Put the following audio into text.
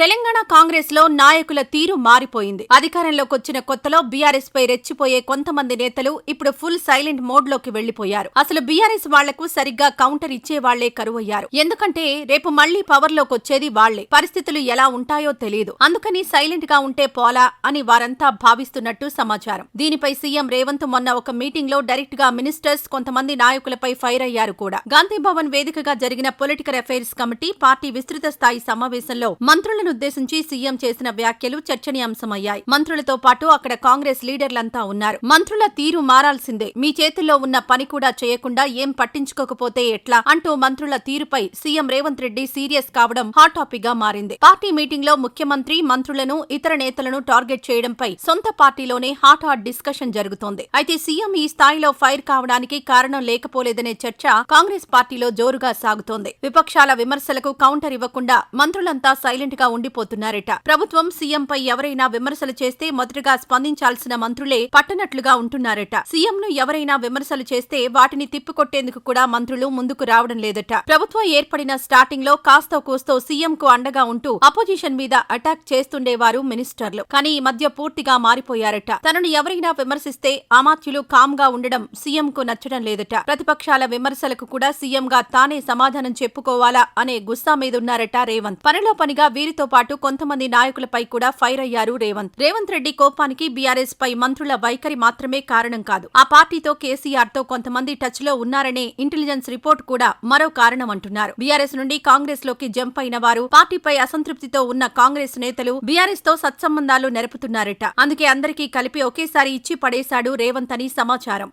తెలంగాణ కాంగ్రెస్లో నాయకుల తీరు మారిపోయింది. అధికారంలోకి వచ్చిన కొత్తలో బీఆర్ఎస్ పై రెచ్చిపోయే కొంతమంది నేతలు ఇప్పుడు ఫుల్ సైలెంట్ మోడ్లోకి వెళ్ళిపోయారు అసలు బీఆర్ఎస్ వాళ్ళకు సరిగ్గా కౌంటర్ ఇచ్చే వాళ్ళే కరువయ్యారు. ఎందుకంటే రేపు మళ్ళీ పవర్లోకి వచ్చేది వాళ్ళే. పరిస్థితులు ఎలా ఉంటాయో తెలియదు అందుకని సైలెంట్గా ఉంటే పోలా అని వారంతా భావిస్తున్నట్టు సమాచారం. దీనిపై సీఎం రేవంత్ మొన్న ఒక మీటింగ్లో డైరెక్ట్గా మినిస్టర్స్ కొంతమంది నాయకులపై ఫైర్ అయ్యారు కూడా. గాంధీ భవన్ వేదికగా జరిగిన పొలిటికల్ అఫైర్స్ కమిటీ పార్టీ విస్తృత స్థాయి సమావేశంలో మంత్రులను ఉద్దేశించి సీఎం చేసిన వ్యాఖ్యలు చర్చనీయాంశమయ్యాయి. మంత్రులతో పాటు అక్కడ కాంగ్రెస్ లీడర్లంతా ఉన్నారు. మంత్రుల తీరు మారాల్సిందే. మీ చేతుల్లో ఉన్న పని కూడా చేయకుండా ఏం పట్టించుకోకపోతే ఎట్లా? అంటూ మంత్రుల తీరుపై సీఎం రేవంత్ రెడ్డి సీరియస్ కావడం హాట్ టాపిక్గా మారింది. పార్టీ మీటింగ్లో ముఖ్యమంత్రి మంత్రులను ఇతర నేతలను టార్గెట్ చేయడంపై సొంత పార్టీలోనే హాట్ హాట్ డిస్కషన్ జరుగుతోంది. అయితే సీఎం ఈ స్థాయిలో ఫైర్ కావడానికి కారణం లేకపోలేదనే చర్చ కాంగ్రెస్ పార్టీలో జోరుగా సాగుతోంది. విపక్షాల విమర్శలకు కౌంటర్ ఇవ్వకుండా మంత్రులంతా సైలెంట్గా ఉండిపోతున్నారట. ప్రభుత్వం సీఎంపై ఎవరైనా విమర్శలు చేస్తే మొదటగా స్పందించాల్సిన మంత్రులే పట్టనట్లుగా ఉంటున్నారట. సీఎంను ఎవరైనా విమర్శలు చేస్తే వాటిని తిప్పికొట్టేందుకు కూడా మంత్రులు ముందుకు రావడం లేదట. ప్రభుత్వం ఏర్పడిన స్టార్టింగ్లో కాస్తో కూస్తో సీఎంకు అండగా ఉంటూ అపోజిషన్ మీద అటాక్ చేస్తుండేవారు మినిస్టర్లు. కానీ ఈ మధ్య పూర్తిగా మారిపోయారట. తనను ఎవరైనా విమర్శిస్తే అమాత్యులు కామ్గా ఉండడం సీఎంకు నచ్చడం లేదట. ప్రతిపక్షాల విమర్శలకు కూడా సీఎంగా తానే సమాధానం చెప్పుకోవాలా అనే గుస్సా మీదున్నారట రేవంత్. పనిలో పనిగా వీరితో పాటు కొంతమంది నాయకులపై కూడా ఫైర్ అయ్యారు రేవంత్. రేవంత్ రెడ్డి కోపానికి బీఆర్ఎస్ పై మంత్రుల వైఖరి మాత్రమే కారణం కాదు. ఆ పార్టీతో కేసీఆర్తో కొంతమంది టచ్లో ఉన్నారనే ఇంటెలిజెన్స్ రిపోర్ట్ కూడా మరో కారణం అంటున్నారు. బీఆర్ఎస్ నుండి కాంగ్రెస్లోకి జంప్ అయిన వారు పార్టీపై అసంతృప్తితో ఉన్న కాంగ్రెస్ నేతలు బీఆర్ఎస్తో సత్సంబంధాలు నెరపుతున్నారట. అందుకే అందరికీ కలిపి ఒకేసారి ఇచ్చి పడేశాడు రేవంత్ అని సమాచారం.